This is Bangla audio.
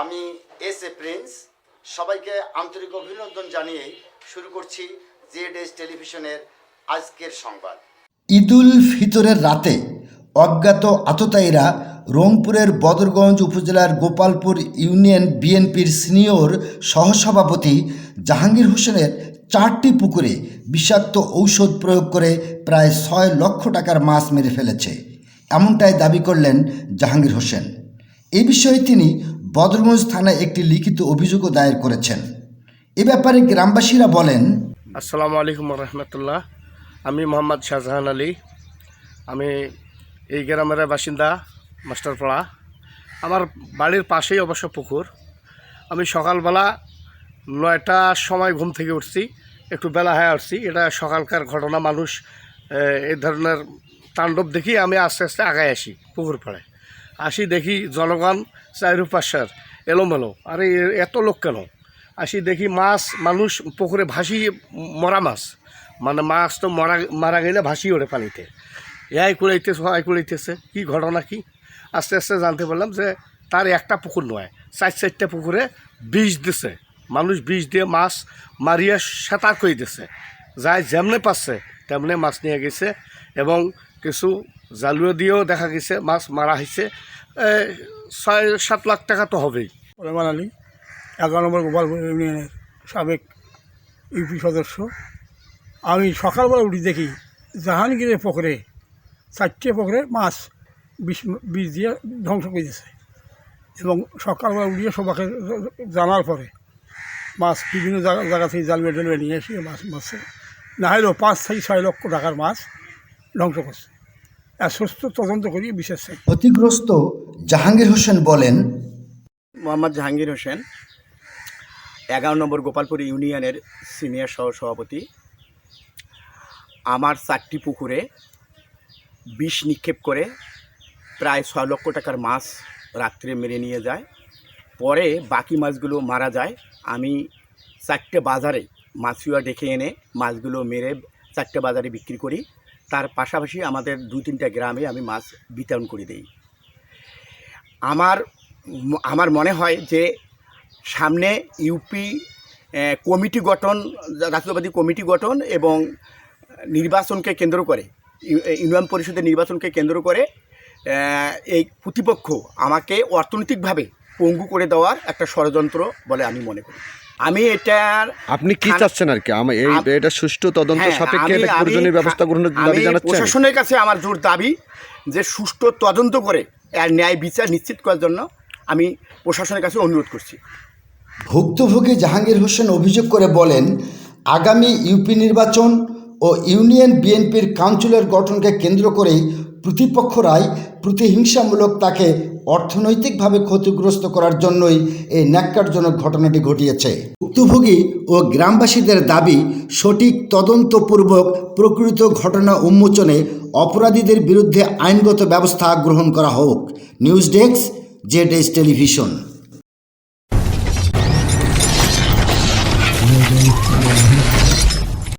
আমি এস এ প্রিন্স। সবাইকে আন্তরিক অভিনন্দন জানিয়ে শুরু করছি জেড এস টেলিভিশনের আজকের সংবাদ। ঈদুল ফিতরের রাতে অজ্ঞাত আততায়ীরা রংপুরের বদরগঞ্জ উপজেলার গোপালপুর ইউনিয়ন বিএনপির সিনিয়র সহসভাপতি জাহাঙ্গীর হোসেনের চারটি পুকুরে বিষাক্ত ঔষধ প্রয়োগ করে প্রায় ছয় লক্ষ টাকার মাছ মেরে ফেলেছে। এমনটাই দাবি করলেন জাহাঙ্গীর হোসেন। এ বিষয়ে তিনি বদরগঞ্জ থানায় একটি লিখিত অভিযোগও দায়ের করেছেন। এ ব্যাপারে গ্রামবাসীরা বলেন, আসসালামু আলাইকুম রহমতুল্লাহ। আমি মোহাম্মদ শাহজাহান আলী। আমি এই গ্রামের বাসিন্দা মাস্টারপাড়া আমার বাড়ির পাশেই অবশ্য পুকুর। আমি সকালবেলা নয়টার সময় ঘুম থেকে উঠছি, একটু বেলা হয়ে উঠছি এটা সকালকার ঘটনা, মানুষ এই ধরনের তাণ্ডব দেখি আমি আস্তে আস্তে আগায় আসি পুকুর পাড়ে। আসি দেখি জনগণ চারিপাশের এলোমেলো। আরে এত লোক কেন? আসি দেখি মাছ, মানুষ পুকুরে ভাসি মরা মাছ। মানে মাছ তো মরা মারা গেলে ভাসি ওঠে পানিতে। এআই কুড়াইতেছে ওয়াই কুড়াইতেছে কী ঘটনা কি? আস্তে আস্তে জানতে পারলাম যে তার একটা পুকুর নয় চার চারটা পুকুরে বিষ দিছে। মানুষ বিষ দিয়ে মাছ মারিয়া সাঁতার করে দিছে। যাই যেমনে পাচ্ছে তেমনে মাছ নিয়ে গেছে। এবং কিছু জালুয়া দিয়েও দেখা গেছে, মাছ মারা হয়েছে। ছয়, সাত লাখ টাকা তো হবেই। ওলেমান আলী এগারো নম্বর গোপালপুর ইউনিয়নের সাবেক ইউপি সদস্য। আমি সকালবেলা উঠি দেখি, জাহাঙ্গীরের পুকুরে চারটে পুকুরে মাছ বিষ বিষ দিয়ে ধ্বংস করে দিয়েছে। এবং সকালবেলা উঠিয়ে সবাইকে জানার পরে মাছ বিভিন্ন জায়গা জায়গা থেকে জালবে টালবে নিয়ে এসে মাছ মাছে না হলেও পাঁচ থেকে ছয় লক্ষ টাকার মাছ ধ্বংস করছে। আর সুস্থ তদন্ত করি বিশেষ চাই। ক্ষতিগ্রস্ত জাহাঙ্গীর হোসেন বলেন মোহাম্মদ জাহাঙ্গীর হোসেন এগারো নম্বর গোপালপুর ইউনিয়নের সিনিয়র সহ সভাপতি। আমার চারটি পুকুরে বিষ নিক্ষেপ করে প্রায় ছয় লক্ষ টাকার মাছ রাত্রে মেরে নিয়ে যায়। পরে বাকি মাছগুলো মারা যায়। আমি চারটে বাজারে মাছুয়া ডেকে এনে মাছগুলো মেরে চারটে বাজারে বিক্রি করি। তার পাশাপাশি আমাদের দু তিনটা গ্রামে আমি মাছ বিতরণ করে দিই। আমার আমার মনে হয় যে সামনে ইউপি কমিটি গঠন রাষ্ট্রবাদী কমিটি গঠন এবং নির্বাচনকে কেন্দ্র করে ইউনিয়ন পরিষদের নির্বাচনকে কেন্দ্র করে এই প্রতিপক্ষ আমাকে অর্থনৈতিকভাবে পঙ্গু করে দেওয়ার একটা ষড়যন্ত্র বলে আমি মনে করি। আমি এটার আপনি কি চাচ্ছেন আর কি? আমার এই এটা সুষ্ঠু তদন্ত হ্যাঁ, সাপেক্ষে আমি- এটা আমি- প্রয়োজনীয় ব্যবস্থা গ্রহণের দাবি আমি জানাচ্ছেন? প্রশাসনের কাছে আমার জোর দাবি যে সুষ্ঠু তদন্ত করে এর ন্যায় বিচার নিশ্চিত করার জন্য আমি প্রশাসনের কাছে অনুরোধ করছি। ভুক্তভোগী জাহাঙ্গীর হোসেন অভিযোগ করে বলেন আগামী ইউপি নির্বাচন ও ইউনিয়ন বিএনপির কাউন্সিলর গঠনকে কেন্দ্র করেই প্রতিপক্ষরাই প্রতিহিংসামূলক তাকে অর্থনৈতিকভাবে ক্ষতিগ্রস্ত করার জন্যই এই ন্যাক্কারজনক ঘটনাটি ঘটিয়েছে। ভুক্তভোগী ও গ্রামবাসীদের দাবি, সঠিক তদন্তপূর্বক প্রকৃত ঘটনা উন্মোচনে অপরাধীদের বিরুদ্ধে আইনগত ব্যবস্থা গ্রহণ করা হোক। News desk, Z television.